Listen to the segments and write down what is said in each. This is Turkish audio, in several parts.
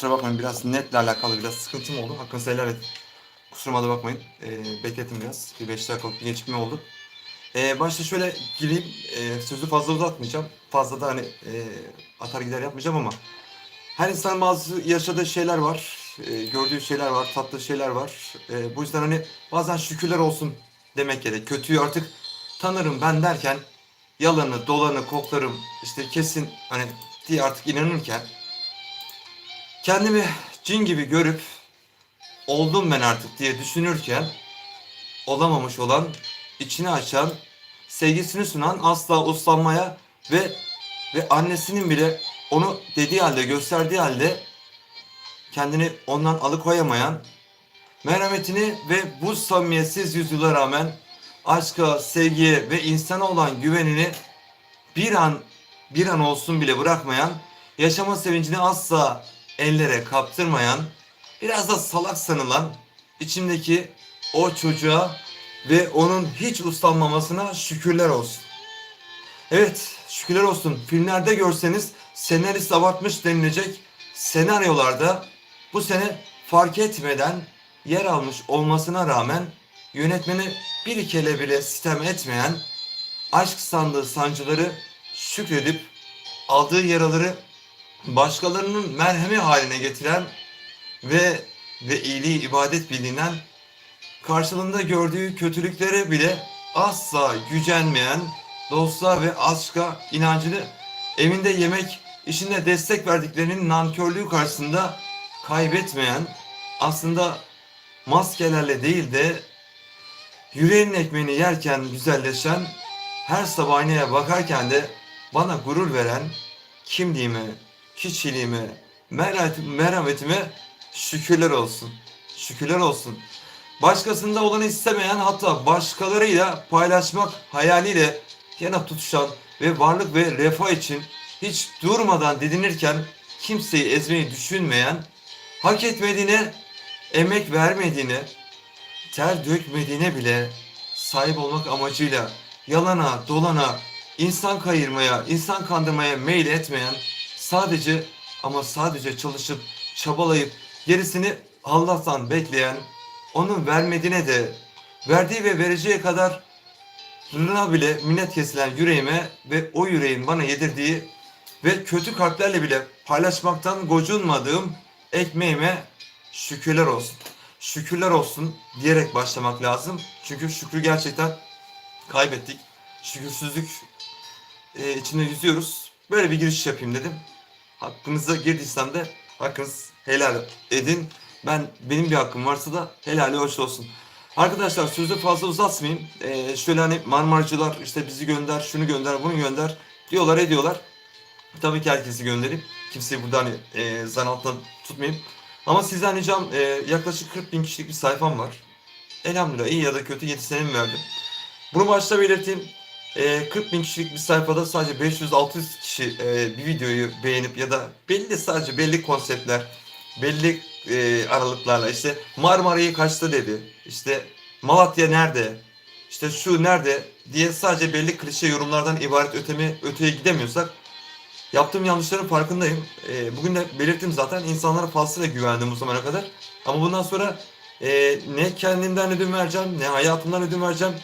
Kusura bakmayın biraz netle alakalı biraz sıkıntım oldu. Hakkınızı helal edin. Kusuruma da bakmayın. Ee, beklettim biraz. Bir 5 dakikalık bir gecikme oldu. Ee, başta şöyle gireyim. Ee, sözü fazla uzatmayacağım. Fazla da hani e, atar gider yapmayacağım ama her insan bazı yaşadığı şeyler var. e, gördüğü şeyler var. Tatlı şeyler var. E, bu yüzden hani bazen şükürler olsun demek gerek. Kötüyü artık tanırım ben derken yalanı, dolanı, koklarım işte kesin hani diye artık inanırken kendimi cin gibi görüp oldum ben artık diye düşünürken olamamış olan, içini açan, sevgisini sunan, asla uslanmaya ve ve annesinin bile onu dediği halde, gösterdiği halde kendini ondan alıkoyamayan, merhametini ve bu samimiyetsiz yüzyıla rağmen aşka, sevgiye ve insana olan güvenini bir an bir an olsun bile bırakmayan, yaşama sevincini asla ellere kaptırmayan, biraz da salak sanılan içimdeki o çocuğa ve onun hiç uslanmamasına şükürler olsun. Evet, şükürler olsun. Filmlerde görseniz senarist abartmış denilecek senaryolarda bu sene fark etmeden yer almış olmasına rağmen yönetmeni bir kere bile sitem etmeyen aşk sandığı sancıları şükredip aldığı yaraları başkalarının merhemi haline getiren ve ve iyiliği ibadet bilinen karşılığında gördüğü kötülüklere bile asla gücenmeyen dostluğa ve aşka inancını evinde yemek işinde destek verdiklerinin nankörlüğü karşısında kaybetmeyen aslında maskelerle değil de yüreğinin ekmeğini yerken güzelleşen her sabah aynaya bakarken de bana gurur veren kimliğime, merhamet- merhametime şükürler olsun. Şükürler olsun. Başkasında olanı istemeyen hatta başkalarıyla paylaşmak hayaliyle yana tutuşan ve varlık ve refah için hiç durmadan didinirken kimseyi ezmeyi düşünmeyen, hak etmediğine, emek vermediğine, ter dökmediğine bile sahip olmak amacıyla yalana, dolana, insan kayırmaya, insan kandırmaya meyil etmeyen, sadece ama sadece çalışıp çabalayıp gerisini Allah'tan bekleyen, onun vermediğine de verdiği ve vereceği kadar rına bile minnet kesilen yüreğime ve o yüreğin bana yedirdiği ve kötü kalplerle bile paylaşmaktan gocunmadığım ekmeğime şükürler olsun. Şükürler olsun diyerek başlamak lazım. Çünkü şükrü gerçekten kaybettik. Şükürsüzlük e, içinde yüzüyoruz. Böyle bir giriş yapayım dedim. Hakkınıza girdiysem de hakkınız helal edin. Ben benim bir hakkım varsa da helali hoş olsun. Arkadaşlar sözü fazla uzatmayayım. Ee, şöyle hani Marmaracılar işte bizi gönder, şunu gönder, bunu gönder diyorlar ediyorlar. Tabii ki herkesi göndereyim. Kimseyi burada hani e, zan altında tutmayayım. Ama sizden ricam e, yaklaşık 40 bin kişilik bir sayfam var. Elhamdülillah iyi ya da kötü 7 senemi verdim. Bunu başta belirteyim. E, 40 bin kişilik bir sayfada sadece 500-600 kişi e, bir videoyu beğenip ya da belli sadece belli konseptler, belli e, aralıklarla işte Marmara'yı kaçta dedi, işte Malatya nerede, işte şu nerede diye sadece belli klişe yorumlardan ibaret ötemi, öteye gidemiyorsak yaptığım yanlışların farkındayım. E, bugün de belirttim zaten insanlara fazlasıyla güvendim bu zamana kadar. Ama bundan sonra e, ne kendimden ödün vereceğim, ne hayatımdan ödün vereceğim,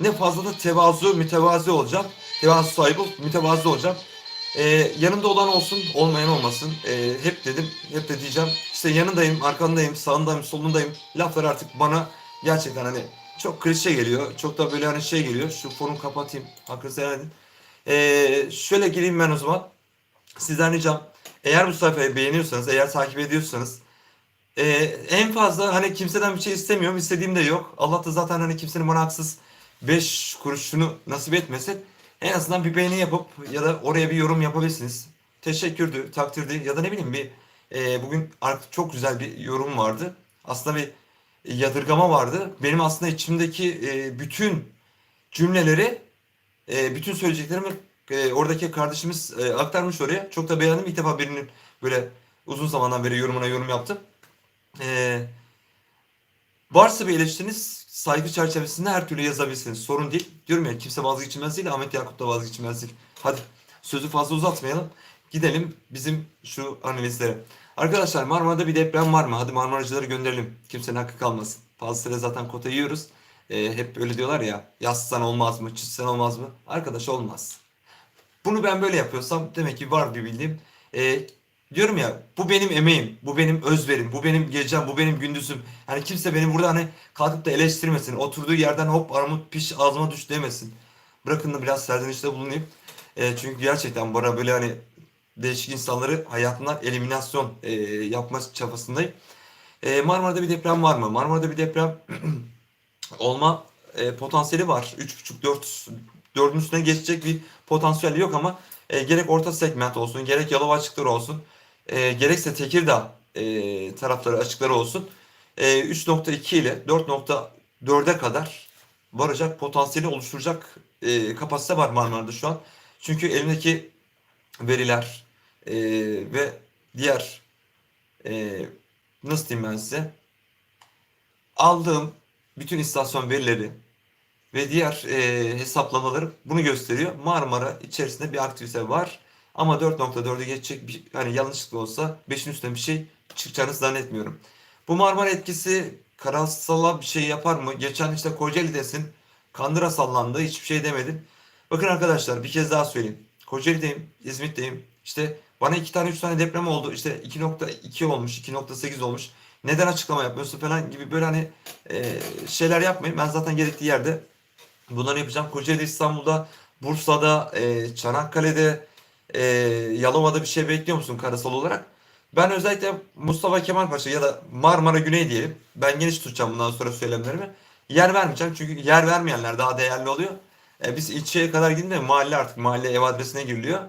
ne fazla da tevazu, mütevazi olacağım. Tevazu sahibi, mütevazi olacağım. Ee, yanımda olan olsun, olmayan olmasın. Ee, hep dedim, hep de diyeceğim. İşte yanındayım, arkandayım, sağındayım, solundayım. Laflar artık bana gerçekten hani çok klişe geliyor. Çok da böyle hani şey geliyor. Şu fonu kapatayım. Hakkınızı helal edin. Ee, şöyle gireyim ben o zaman. Sizden ricam. Eğer bu sayfayı beğeniyorsanız, eğer takip ediyorsanız ee, en fazla hani kimseden bir şey istemiyorum. istediğim de yok. Allah da zaten hani kimsenin bana haksız 5 kuruşunu nasip etmesin. En azından bir beğeni yapıp ya da oraya bir yorum yapabilirsiniz. Teşekkürdü, takdirdi ya da ne bileyim bir e, bugün çok güzel bir yorum vardı. Aslında bir yadırgama vardı. Benim aslında içimdeki e, bütün cümleleri, e, bütün söyleyeceklerimi e, oradaki kardeşimiz e, aktarmış oraya. Çok da beğendim. İlk defa birinin böyle uzun zamandan beri yorumuna yorum yaptım. Eee Varsa bir eleştiriniz saygı çerçevesinde her türlü yazabilirsiniz. Sorun değil. Diyorum ya kimse vazgeçilmez değil. Ahmet Yakup da vazgeçilmez değil. Hadi sözü fazla uzatmayalım. Gidelim bizim şu analizlere. Arkadaşlar Marmara'da bir deprem var mı? Hadi Marmaracıları gönderelim. Kimsenin hakkı kalmasın. Fazlasıyla zaten kota yiyoruz. Ee, hep öyle diyorlar ya. Yazsan olmaz mı? Çizsen olmaz mı? Arkadaş olmaz. Bunu ben böyle yapıyorsam demek ki var bir bildiğim. Ee, diyorum ya bu benim emeğim, bu benim özverim, bu benim gecem, bu benim gündüzüm. Hani kimse beni burada hani kalkıp da eleştirmesin. Oturduğu yerden hop armut piş ağzıma düş demesin. Bırakın da biraz serzenişte bulunayım. Ee, çünkü gerçekten bana böyle hani değişik insanları hayatından eliminasyon e, yapma çabasındayım. E, Marmara'da bir deprem var mı? Marmara'da bir deprem olma e, potansiyeli var. 3,5-4 4'ün üstüne geçecek bir potansiyeli yok ama e, gerek orta segment olsun, gerek Yalova açıkları olsun, e, gerekse Tekirdağ e, tarafları açıkları olsun. E, 3.2 ile 4.4'e kadar varacak potansiyeli oluşturacak e, kapasite var Marmara'da şu an. Çünkü elimdeki veriler e, ve diğer e, nasıl diyeyim ben size aldığım bütün istasyon verileri ve diğer e, hesaplamalarım bunu gösteriyor. Marmara içerisinde bir aktivite var. Ama 4.4'e geçecek bir, hani yanlışlıkla olsa 5'in üstüne bir şey çıkacağını zannetmiyorum. Bu Marmara etkisi karasala bir şey yapar mı? Geçen işte Kocaeli'desin. Kandıra sallandı. Hiçbir şey demedin. Bakın arkadaşlar bir kez daha söyleyeyim. Kocaeli'deyim, İzmit'teyim. İşte bana iki tane üç tane deprem oldu. İşte 2.2 olmuş, 2.8 olmuş. Neden açıklama yapmıyorsun falan gibi böyle hani e, şeyler yapmayın. Ben zaten gerektiği yerde bunları yapacağım. Kocaeli, İstanbul'da, Bursa'da, e, Çanakkale'de, e, Yalova'da bir şey bekliyor musun karasal olarak? Ben özellikle Mustafa Kemal Paşa ya da Marmara Güney diyelim. Ben geniş tutacağım bundan sonra söylemlerimi. Yer vermeyeceğim çünkü yer vermeyenler daha değerli oluyor. E, biz ilçeye kadar gidince mahalle artık mahalle ev adresine giriliyor.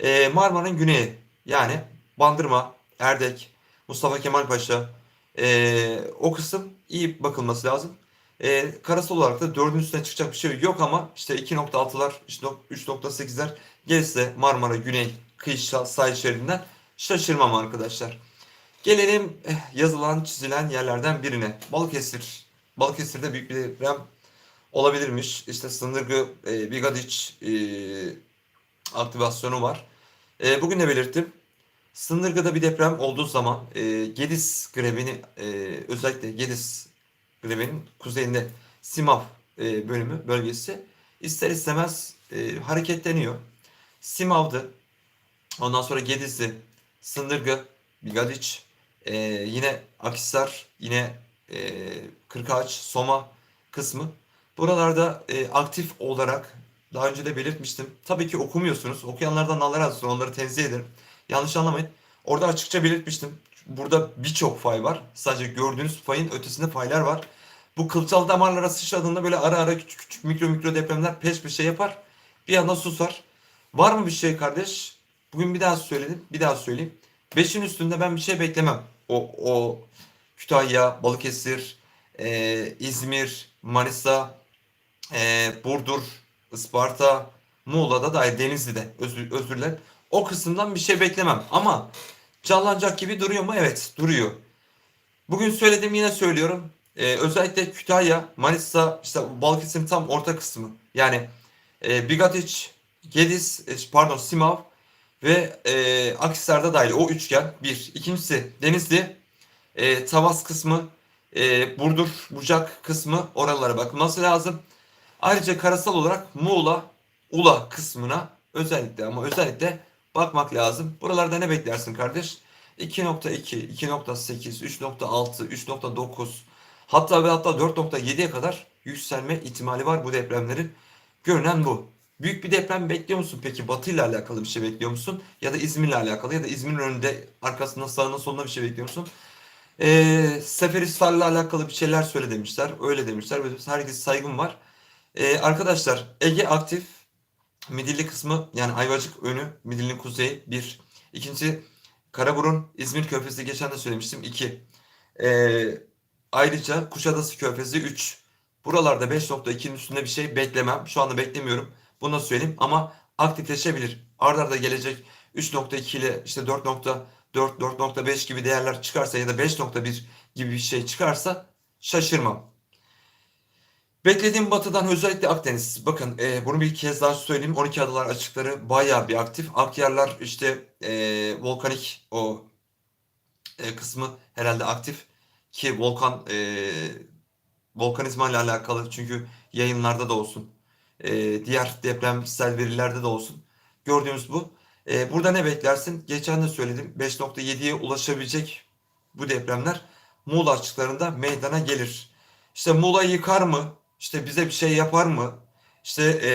E, Marmara'nın güneyi yani Bandırma, Erdek, Mustafa Kemal Paşa e, o kısım iyi bakılması lazım. E, karasal olarak da 4'ün üstüne çıkacak bir şey yok ama işte 2.6'lar, işte 3.8'ler gelirse Marmara Güney kıyı sahil şeridinden şaşırmam arkadaşlar. Gelelim eh, yazılan çizilen yerlerden birine. Balıkesir. Balıkesir'de büyük bir deprem olabilirmiş. İşte Sındırgı, e, Bigadiç e, aktivasyonu var. E, bugün de belirttim. Sındırgı'da bir deprem olduğu zaman e, Gediz grevini e, özellikle Gediz grevinin kuzeyinde Simav e, bölümü bölgesi ister istemez e, hareketleniyor. Simav'dı. Ondan sonra Gedizli, Sındırgı, Bigadiç, e, yine Akhisar, yine e, Kırkağaç, Soma kısmı. Buralarda e, aktif olarak daha önce de belirtmiştim. Tabii ki okumuyorsunuz. Okuyanlardan Allah razı olsun. Onları tenzih ederim. Yanlış anlamayın. Orada açıkça belirtmiştim. Burada birçok fay var. Sadece gördüğünüz fayın ötesinde faylar var. Bu kılcal damarlara sıçradığında böyle ara ara küçük küçük mikro mikro depremler peş peşe yapar. Bir anda susar. Var mı bir şey kardeş? Bugün bir daha söyledim. Bir daha söyleyeyim. Beşin üstünde ben bir şey beklemem. O, o Kütahya, Balıkesir, e, İzmir, Manisa, e, Burdur, Isparta, Muğla'da dair Denizli'de özür, özür dilerim. O kısımdan bir şey beklemem. Ama canlanacak gibi duruyor mu? Evet duruyor. Bugün söyledim yine söylüyorum. Ee, özellikle Kütahya, Manisa, işte Balıkesir'in tam orta kısmı. Yani e, Bigatiç, Gediz, e, pardon Simav ve e, Akhisar'da dahil o üçgen bir. İkincisi Denizli, e, Tavas kısmı, e, Burdur, Bucak kısmı oralara bakılması lazım. Ayrıca karasal olarak Muğla, Ula kısmına özellikle ama özellikle bakmak lazım. Buralarda ne beklersin kardeş? 2.2, 2.8, 3.6, 3.9 hatta ve hatta 4.7'ye kadar yükselme ihtimali var bu depremlerin. Görünen bu. Büyük bir deprem bekliyor musun peki? Batı ile alakalı bir şey bekliyor musun? Ya da İzmir'le alakalı ya da İzmir'in önünde arkasında sağında solunda bir şey bekliyor musun? Ee, Seferihisar'la alakalı bir şeyler söyle demişler. Öyle demişler. Böyle herkes saygım var. Ee, arkadaşlar Ege aktif. Midilli kısmı yani Ayvacık önü, Midilli'nin kuzeyi bir. İkincisi Karaburun, İzmir Körfezi geçen de söylemiştim 2. Ee, ayrıca Kuşadası Körfezi 3. Buralarda 5.2'nin üstünde bir şey beklemem. Şu anda beklemiyorum. Bunu da söyleyeyim ama aktifleşebilir. Arda arda gelecek 3.2 ile işte 4.4, 4.5 gibi değerler çıkarsa ya da 5.1 gibi bir şey çıkarsa şaşırmam. Beklediğim batıdan özellikle Akdeniz. Bakın e, bunu bir kez daha söyleyeyim. 12 adalar açıkları bayağı bir aktif. Akyarlar işte e, volkanik o e, kısmı herhalde aktif ki volkan e, volkanizma ile alakalı çünkü yayınlarda da olsun e, diğer depremsel verilerde de olsun gördüğümüz bu. E, burada ne beklersin? Geçen de söyledim 5.7'ye ulaşabilecek bu depremler Muğla açıklarında meydana gelir. İşte Muğla yıkar mı? İşte bize bir şey yapar mı? İşte e,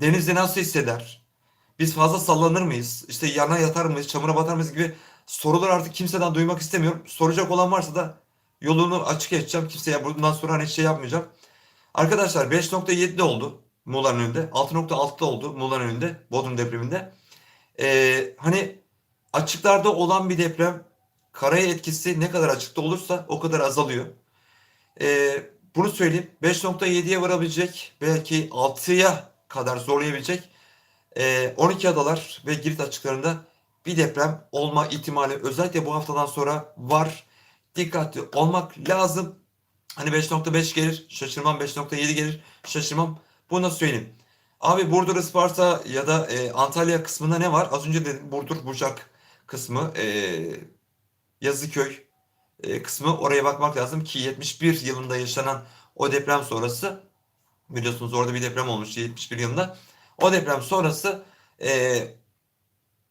denizde nasıl hisseder? Biz fazla sallanır mıyız? İşte yana yatar mıyız? Çamura batar mıyız gibi sorular artık kimseden duymak istemiyorum. Soracak olan varsa da yolunu açık edeceğim. Kimseye bundan sonra hani şey yapmayacağım. Arkadaşlar 5.7'de oldu Muğla'nın önünde. 6.6'da oldu Muğla'nın önünde. Bodrum depreminde. Ee, hani açıklarda olan bir deprem karaya etkisi ne kadar açıkta olursa o kadar azalıyor. Ee, bunu söyleyeyim. 5.7'ye varabilecek belki 6'ya kadar zorlayabilecek ee, 12 adalar ve Girit açıklarında bir deprem olma ihtimali özellikle bu haftadan sonra var. Dikkatli olmak lazım. Hani 5.5 gelir, şaşırmam 5.7 gelir, şaşırmam. Bunu da söyleyeyim. Abi Burdur, Isparta ya da e, Antalya kısmında ne var? Az önce dedim Burdur, Bucak kısmı, e, Yazıköy e, kısmı oraya bakmak lazım ki 71 yılında yaşanan o deprem sonrası biliyorsunuz orada bir deprem olmuş 71 yılında. O deprem sonrası e,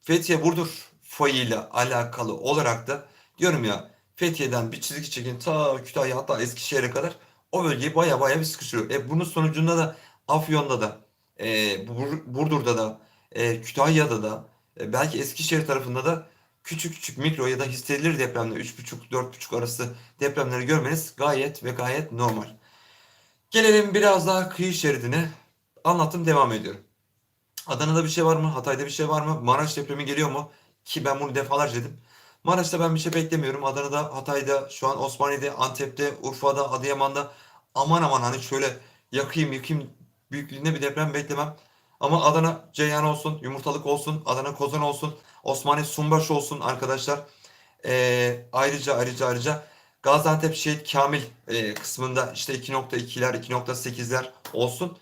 Fethiye Burdur fayıyla alakalı olarak da diyorum ya Fethiye'den bir çizgi çekin ta Kütahya hatta Eskişehir'e kadar o bölgeyi baya baya bir sıkıştırıyor. E bunun sonucunda da Afyon'da da e, Bur- Burdur'da da e, Kütahya'da da e, belki Eskişehir tarafında da küçük küçük mikro ya da hissedilir depremler 3,5-4,5 arası depremleri görmeniz gayet ve gayet normal. Gelelim biraz daha kıyı şeridine. Anlatım devam ediyorum. Adana'da bir şey var mı? Hatay'da bir şey var mı? Maraş depremi geliyor mu? Ki ben bunu defalarca dedim. Maraş'ta ben bir şey beklemiyorum. Adana'da, Hatay'da, şu an Osmaniye'de, Antep'te, Urfa'da, Adıyaman'da aman aman hani şöyle yakayım yıkayım büyüklüğünde bir deprem beklemem. Ama Adana Ceyhan olsun, Yumurtalık olsun, Adana Kozan olsun, Osmaniye Sumbaş olsun arkadaşlar. Ee, ayrıca ayrıca ayrıca Gaziantep Şehit Kamil e, kısmında işte 2.2'ler, 2.8'ler olsun.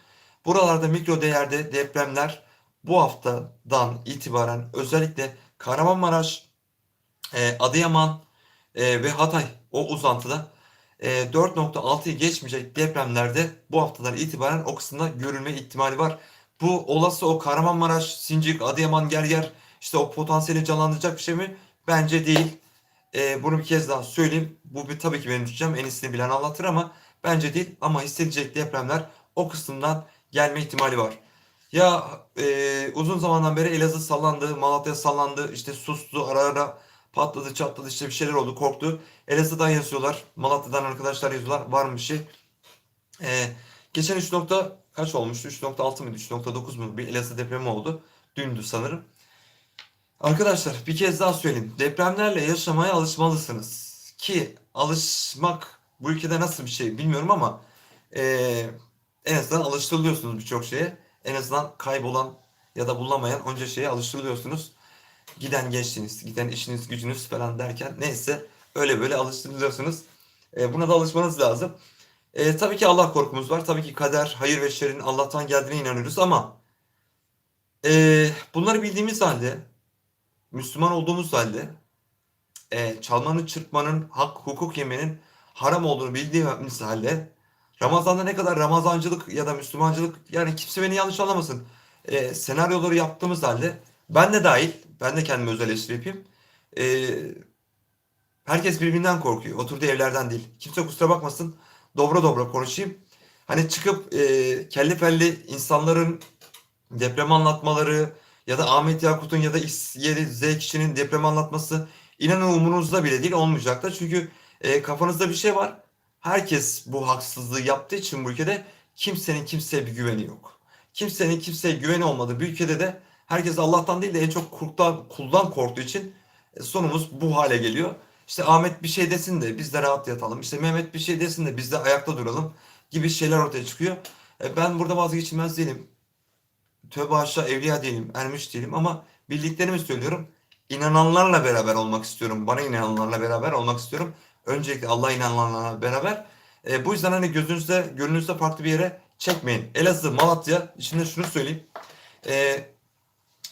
Buralarda mikro değerde depremler bu haftadan itibaren özellikle Kahramanmaraş, e, Adıyaman e, ve Hatay o uzantıda e, 4.6'yı geçmeyecek depremlerde bu haftadan itibaren o kısımda görülme ihtimali var. Bu olası o Kahramanmaraş, Sincik, Adıyaman, Gerger işte o potansiyeli canlandıracak bir şey mi? Bence değil. E, bunu bir kez daha söyleyeyim. Bu bir tabii ki benim düşüncem en iyisini bilen anlatır ama bence değil. Ama hissedilecek depremler o kısımdan gelme ihtimali var. Ya e, uzun zamandan beri Elazığ sallandı, Malatya sallandı, işte sustu, ara ara patladı, çatladı, işte bir şeyler oldu, korktu. Elazığ'dan yazıyorlar, Malatya'dan arkadaşlar yazıyorlar, var mı bir şey? E, geçen 3 nokta kaç olmuştu? 3.6 mıydı, 3.9 mu? Bir Elazığ depremi oldu. Dündü sanırım. Arkadaşlar bir kez daha söyleyeyim. Depremlerle yaşamaya alışmalısınız. Ki alışmak bu ülkede nasıl bir şey bilmiyorum ama eee, en azından alıştırılıyorsunuz birçok şeye. En azından kaybolan ya da bulunamayan onca şeye alıştırılıyorsunuz. Giden geçtiniz, giden işiniz gücünüz falan derken neyse öyle böyle alıştırılıyorsunuz. Eee, buna da alışmanız lazım. Eee, tabii ki Allah korkumuz var. Tabii ki kader, hayır ve şerrin Allah'tan geldiğine inanıyoruz ama eee, bunları bildiğimiz halde Müslüman olduğumuz halde e, çalmanın, çırpmanın, hak, hukuk yemenin haram olduğunu bildiğimiz halde Ramazan'da ne kadar Ramazancılık ya da Müslümancılık yani kimse beni yanlış anlamasın. E, senaryoları yaptığımız halde ben de dahil, ben de kendime öz eleştiri yapayım. E, herkes birbirinden korkuyor. Oturduğu evlerden değil. Kimse kusura bakmasın. Dobra dobra konuşayım. Hani çıkıp e, kelli felli insanların deprem anlatmaları ya da Ahmet Yakut'un ya da X, Y, Z kişinin deprem anlatması inanın umurunuzda bile değil olmayacak da. Çünkü e, kafanızda bir şey var. Herkes bu haksızlığı yaptığı için bu ülkede kimsenin kimseye bir güveni yok. Kimsenin kimseye güveni olmadığı bir ülkede de herkes Allah'tan değil de en çok kuldan, kuldan korktuğu için e, sonumuz bu hale geliyor. İşte Ahmet bir şey desin de biz de rahat yatalım. İşte Mehmet bir şey desin de biz de ayakta duralım gibi şeyler ortaya çıkıyor. E, ben burada vazgeçilmez değilim tövbe haşa evliya değilim, ermiş değilim ama bildiklerimi söylüyorum. İnananlarla beraber olmak istiyorum. Bana inananlarla beraber olmak istiyorum. Öncelikle Allah inananlarla beraber. E, bu yüzden hani gözünüzde, gönlünüzde farklı bir yere çekmeyin. Elazığ, Malatya, içinde şunu söyleyeyim. E,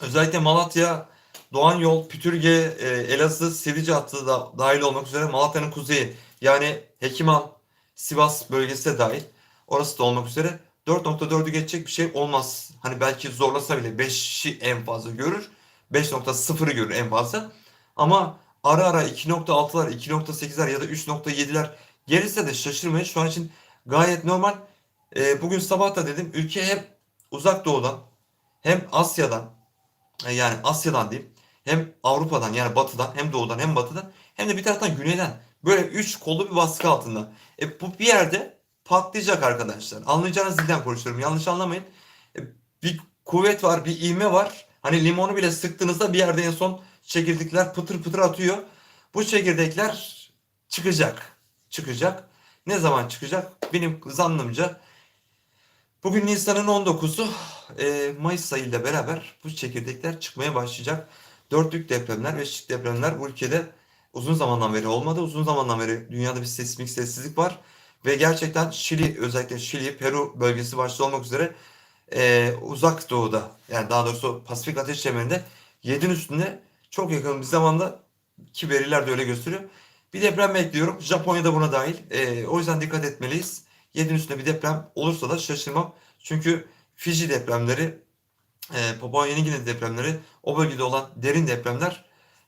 özellikle Malatya, Doğan Yol, Pütürge, e, Elazığ, Sivrice hattı da dahil olmak üzere Malatya'nın kuzeyi yani Hekiman, Sivas bölgesi de dahil. Orası da olmak üzere 4.4'ü geçecek bir şey olmaz. Hani belki zorlasa bile 5'i en fazla görür. 5.0'ı görür en fazla. Ama ara ara 2.6'lar, 2.8'ler ya da 3.7'ler gelirse de şaşırmayın. Şu an için gayet normal. Ee, bugün sabah da dedim ülke hem uzak doğudan hem Asya'dan e, yani Asya'dan diyeyim hem Avrupa'dan yani batıdan hem doğudan hem batıdan hem de bir taraftan güneyden böyle üç kollu bir baskı altında. E, bu bir yerde patlayacak arkadaşlar. Anlayacağınız dilden konuşuyorum. Yanlış anlamayın. E, bir kuvvet var, bir ivme var. Hani limonu bile sıktığınızda bir yerde en son çekirdekler pıtır pıtır atıyor. Bu çekirdekler çıkacak. Çıkacak. Ne zaman çıkacak? Benim zannımca bugün Nisan'ın 19'u e, Mayıs ayıyla beraber bu çekirdekler çıkmaya başlayacak. Dörtlük depremler, beşlik depremler bu ülkede uzun zamandan beri olmadı. Uzun zamandan beri dünyada bir seismik sessizlik var. Ve gerçekten Şili, özellikle Şili, Peru bölgesi başta olmak üzere e, uzak doğuda yani daha doğrusu Pasifik Ateş Çemberi'nde 7'nin üstünde çok yakın bir zamanda ki veriler de öyle gösteriyor. Bir deprem bekliyorum. Japonya'da buna dahil. E, o yüzden dikkat etmeliyiz. 7'nin üstünde bir deprem olursa da şaşırmam. Çünkü Fiji depremleri, e, Papua Yeni Gine depremleri, o bölgede olan derin depremler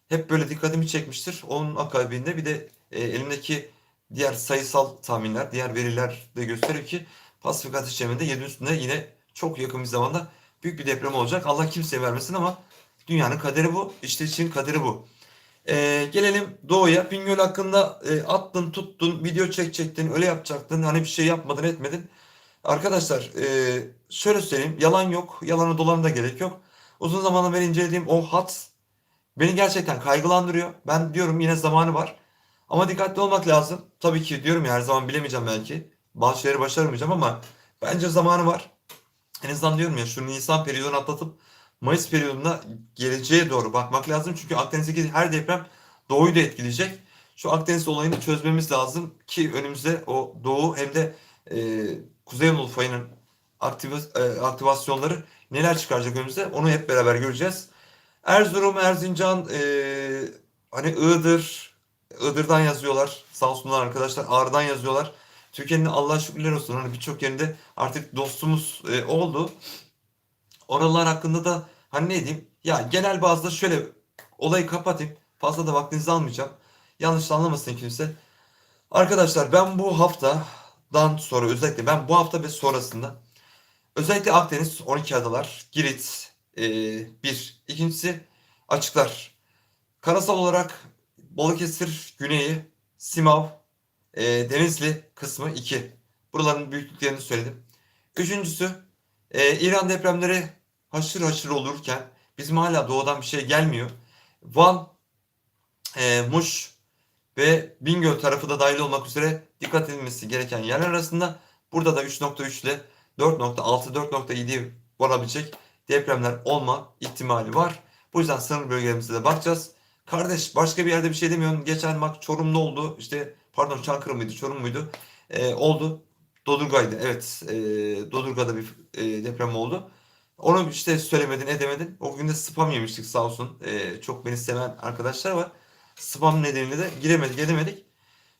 hep böyle dikkatimi çekmiştir. Onun akabinde bir de e, elimdeki diğer sayısal tahminler, diğer veriler de gösteriyor ki Pasifik Ateş Çemberi'nde 7 üstünde yine çok yakın bir zamanda büyük bir deprem olacak. Allah kimseye vermesin ama dünyanın kaderi bu. İşte Çin kaderi bu. Ee, gelelim Doğu'ya. Bingöl hakkında e, attın, tuttun, video çekecektin, öyle yapacaktın. Hani bir şey yapmadın, etmedin. Arkadaşlar e, şöyle söyleyeyim. Yalan yok. Yalanı dolanı da gerek yok. Uzun zamandan beri incelediğim o hat beni gerçekten kaygılandırıyor. Ben diyorum yine zamanı var. Ama dikkatli olmak lazım. Tabii ki diyorum ya her zaman bilemeyeceğim belki. Bazı şeyleri başaramayacağım ama bence zamanı var. En azından diyorum ya şu Nisan periyodunu atlatıp Mayıs periyodunda geleceğe doğru bakmak lazım. Çünkü Akdeniz'deki her deprem Doğu'yu da etkileyecek. Şu Akdeniz olayını çözmemiz lazım ki önümüzde o Doğu hem de e, Kuzey Anadolu fayının aktiv- e, aktivasyonları neler çıkaracak önümüzde onu hep beraber göreceğiz. Erzurum, Erzincan, e, hani Iğdır, Iğdır'dan yazıyorlar. Sağ olsunlar arkadaşlar. Ağrı'dan yazıyorlar. Türkiye'nin Allah şükürler olsun. Hani birçok yerinde artık dostumuz e, oldu. Oralar hakkında da hani ne diyeyim? Ya genel bazda şöyle olayı kapatayım. Fazla da vaktinizi almayacağım. Yanlış anlamasın kimse. Arkadaşlar ben bu haftadan sonra özellikle ben bu hafta ve sonrasında özellikle Akdeniz 12 adalar, Girit e, bir. İkincisi açıklar. Karasal olarak Balıkesir güneyi, Simav, e, Denizli kısmı 2. Buraların büyüklüklerini söyledim. Üçüncüsü e, İran depremleri haşır haşır olurken bizim hala doğudan bir şey gelmiyor. Van, e, Muş ve Bingöl tarafı da dahil olmak üzere dikkat edilmesi gereken yerler arasında burada da 3.3 ile 4.6, 4.7 varabilecek depremler olma ihtimali var. Bu yüzden sınır bölgelerimize de bakacağız. Kardeş başka bir yerde bir şey demiyorum. Geçen bak Çorum'da oldu. İşte pardon Çankırı mıydı, Çorum muydu? Ee, oldu. Dodurga'ydı. Evet. E, Dodurga'da bir e, deprem oldu. Onu işte söylemedin, edemedin. O gün de spam yemiştik sağ olsun. E, çok beni seven arkadaşlar var. Spam nedeniyle de giremedik, edemedik.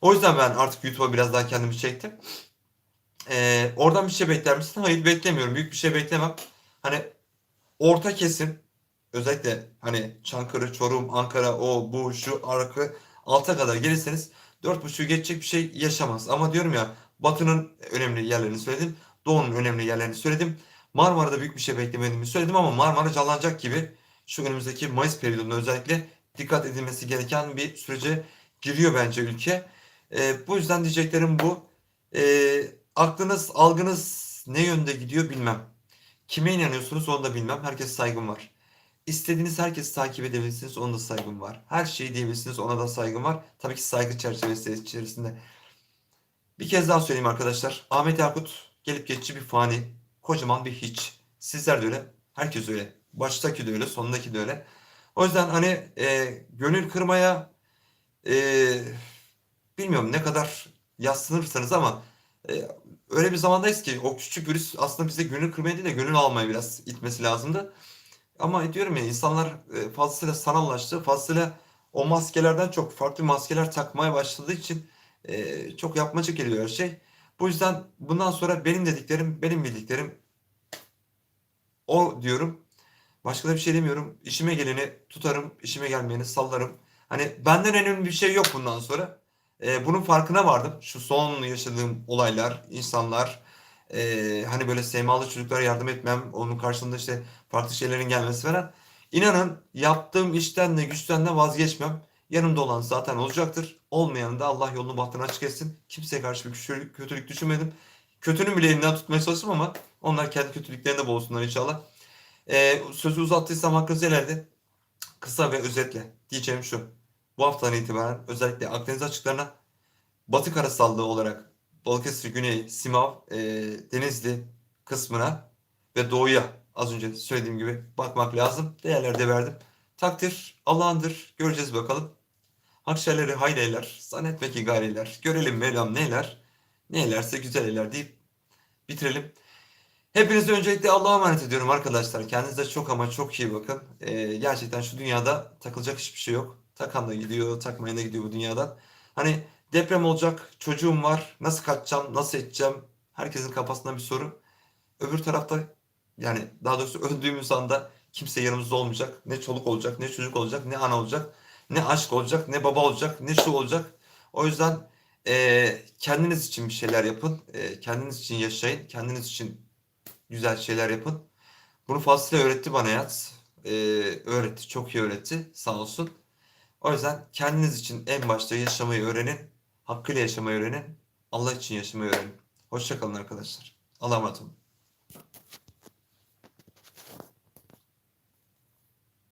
O yüzden ben artık YouTube'a biraz daha kendimi çektim. E, oradan bir şey bekler misin? Hayır beklemiyorum. Büyük bir şey beklemem. Hani orta kesim özellikle hani Çankırı, Çorum, Ankara, o, bu, şu, arka, alta kadar gelirseniz 4.5'u geçecek bir şey yaşamaz. Ama diyorum ya Batı'nın önemli yerlerini söyledim. Doğu'nun önemli yerlerini söyledim. Marmara'da büyük bir şey beklemediğimi söyledim ama Marmara canlanacak gibi şu önümüzdeki Mayıs periyodunda özellikle dikkat edilmesi gereken bir sürece giriyor bence ülke. E, bu yüzden diyeceklerim bu. E, aklınız, algınız ne yönde gidiyor bilmem. Kime inanıyorsunuz onu da bilmem. Herkes saygım var. İstediğiniz herkesi takip edebilirsiniz. Ona da saygım var. Her şeyi diyebilirsiniz. Ona da saygım var. Tabii ki saygı çerçevesi içerisinde. Bir kez daha söyleyeyim arkadaşlar. Ahmet Yakut gelip geçici bir fani. Kocaman bir hiç. Sizler de öyle. Herkes öyle. Baştaki de öyle. Sondaki de öyle. O yüzden hani e, gönül kırmaya e, bilmiyorum ne kadar yaslanırsanız ama e, öyle bir zamandayız ki o küçük virüs aslında bize gönül kırmaya değil de gönül almaya biraz itmesi lazımdı. Ama diyorum ya insanlar e, fazlasıyla sanallaştı. Fazlasıyla o maskelerden çok farklı maskeler takmaya başladığı için e, çok yapmacık geliyor her şey. Bu yüzden bundan sonra benim dediklerim, benim bildiklerim o diyorum. Başka da bir şey demiyorum. İşime geleni tutarım, işime gelmeyeni sallarım. Hani benden önemli bir şey yok bundan sonra. Ee, bunun farkına vardım. Şu son yaşadığım olaylar, insanlar, ee, hani böyle semalı çocuklara yardım etmem, onun karşılığında işte farklı şeylerin gelmesi falan. İnanın yaptığım işten de güçten de vazgeçmem. Yanımda olan zaten olacaktır. Olmayan da Allah yolunu bahtını açık etsin. Kimseye karşı bir kötülük, kötülük düşünmedim. Kötünün bile elinden tutmaya çalıştım ama onlar kendi kötülüklerinde boğulsunlar inşallah. Ee, sözü uzattıysam hakkınızı edin. Kısa ve özetle diyeceğim şu. Bu haftadan itibaren özellikle Akdeniz açıklarına Batı karasallığı olarak Balıkesir, Güney, Simav, e, Denizli kısmına ve doğuya az önce söylediğim gibi bakmak lazım. Değerler de verdim. Takdir Allah'ındır. Göreceğiz bakalım. Hak şeyleri hayreyler. Zannetme ki gayreler. Görelim Mevlam neyler. Neylerse güzel eyler deyip bitirelim. Hepinizi öncelikle Allah'a emanet ediyorum arkadaşlar. Kendinize çok ama çok iyi bakın. Ee, gerçekten şu dünyada takılacak hiçbir şey yok. Takan da gidiyor, takmayan da gidiyor bu dünyadan. Hani deprem olacak, çocuğum var, nasıl kaçacağım, nasıl edeceğim? Herkesin kafasında bir soru. Öbür tarafta yani daha doğrusu öldüğümüz anda kimse yanımızda olmayacak. Ne çoluk olacak, ne çocuk olacak, ne ana olacak, ne aşk olacak, ne baba olacak, ne şu olacak. O yüzden eee, kendiniz için bir şeyler yapın. Eee, kendiniz için yaşayın. Kendiniz için güzel şeyler yapın. Bunu fazlasıyla öğretti bana hayat. Ee, öğretti, çok iyi öğretti. Sağ olsun. O yüzden kendiniz için en başta yaşamayı öğrenin. Hakkıyla yaşamayı öğrenin. Allah için yaşamayı öğrenin. Hoşça kalın arkadaşlar. Allah'a emanet olun.